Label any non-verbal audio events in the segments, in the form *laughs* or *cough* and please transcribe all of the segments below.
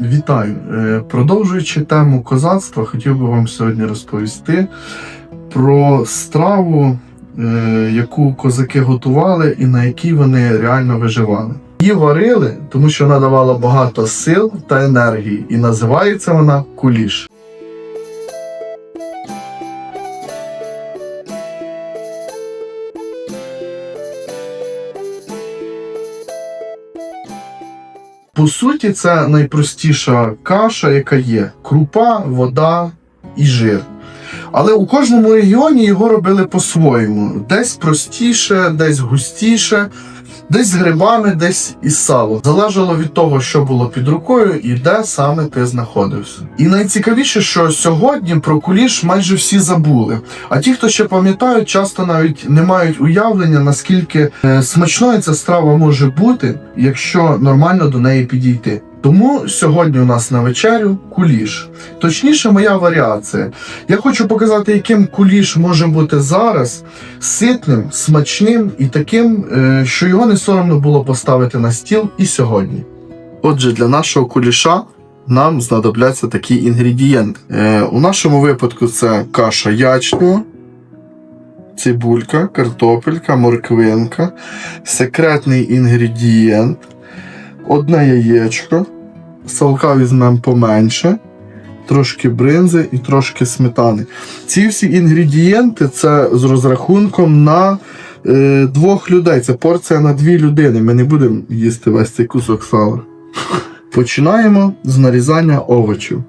Вітаю! Е, Продовжуючи тему козацтва, хотів би вам сьогодні розповісти про страву, е, яку козаки готували і на якій вони реально виживали. Її варили, тому що вона давала багато сил та енергії, і називається вона куліш. По суті, це найпростіша каша, яка є: крупа, вода і жир. Але у кожному регіоні його робили по-своєму: десь простіше, десь густіше, десь з грибами, десь із салом. Залежало від того, що було під рукою і де саме ти знаходився. І найцікавіше, що сьогодні про куліш майже всі забули. А ті, хто ще пам'ятають, часто навіть не мають уявлення, наскільки е, смачною ця страва може бути, якщо нормально до неї підійти. Тому сьогодні у нас на вечерю куліш. Точніше, моя варіація. Я хочу показати, яким куліш може бути зараз ситним, смачним і таким, е, що його не соромно було поставити на стіл і сьогодні. Отже, для нашого куліша нам знадобляться такі інгредієнти. Е, у нашому випадку це каша ячнева, цибулька, картопелька, морквинка, секретний інгредієнт, одне яєчко, салка візьмемо поменше, трошки бринзи і трошки сметани. Ці всі інгредієнти це з розрахунком на е, двох людей. Це порція на дві людини. Ми не будемо їсти весь цей кусок сала. Починаємо з нарізання овочів.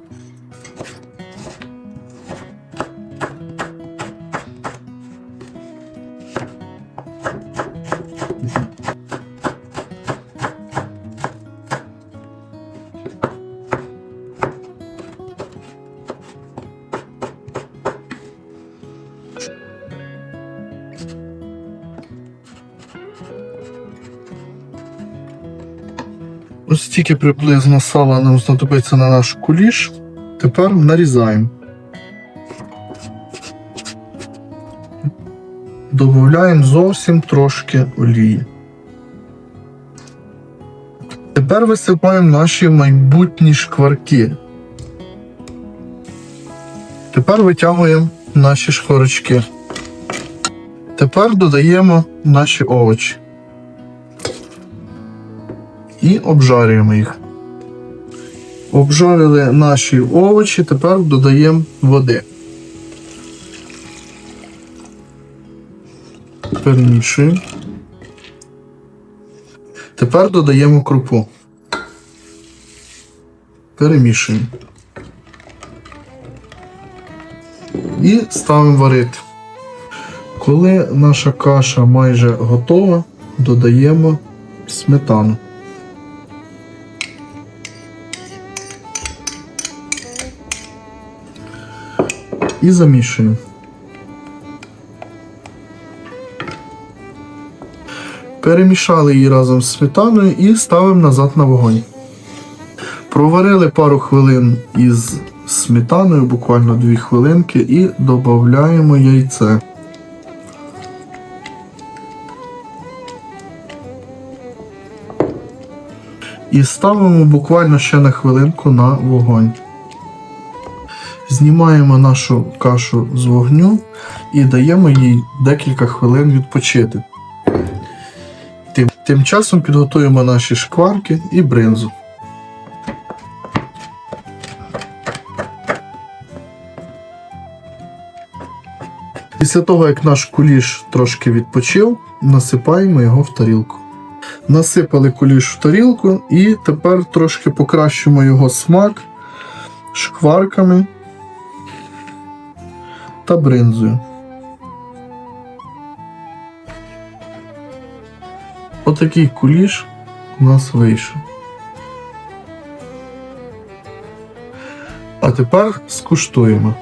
Ось стільки приблизно сала нам знадобиться на наш куліш. Тепер нарізаємо. Додаємо зовсім трошки олії. Тепер висипаємо наші майбутні шкварки. Тепер витягуємо наші шкварочки. Тепер додаємо наші овочі і обжарюємо їх. Обжарили наші овочі, тепер додаємо води. Перемішуємо. Тепер додаємо крупу. Перемішуємо. І ставимо варити. Коли наша каша майже готова, додаємо сметану. І замішуємо. Перемішали її разом з сметаною і ставимо назад на вогонь. Проварили пару хвилин із сметаною, буквально 2 хвилинки, і додаємо яйце. І ставимо буквально ще на хвилинку на вогонь. Знімаємо нашу кашу з вогню і даємо їй декілька хвилин відпочити. Тим, тим часом підготуємо наші шкварки і бринзу. Після того, як наш куліш трошки відпочив, насипаємо його в тарілку. Насипали куліш в тарілку і тепер трошки покращимо його смак шкварками та бринзою. Отакий куліш у нас вийшов. А тепер скуштуємо.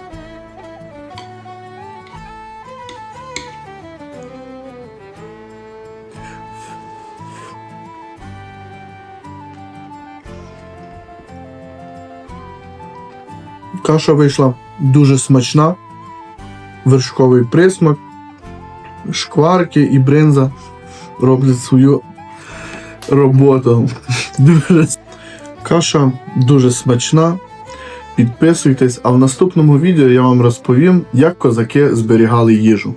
Каша вийшла дуже смачна вершковий присмак, шкварки і бринза роблять свою роботу. *laughs* Каша дуже смачна. Підписуйтесь, а в наступному відео я вам розповім, як козаки зберігали їжу.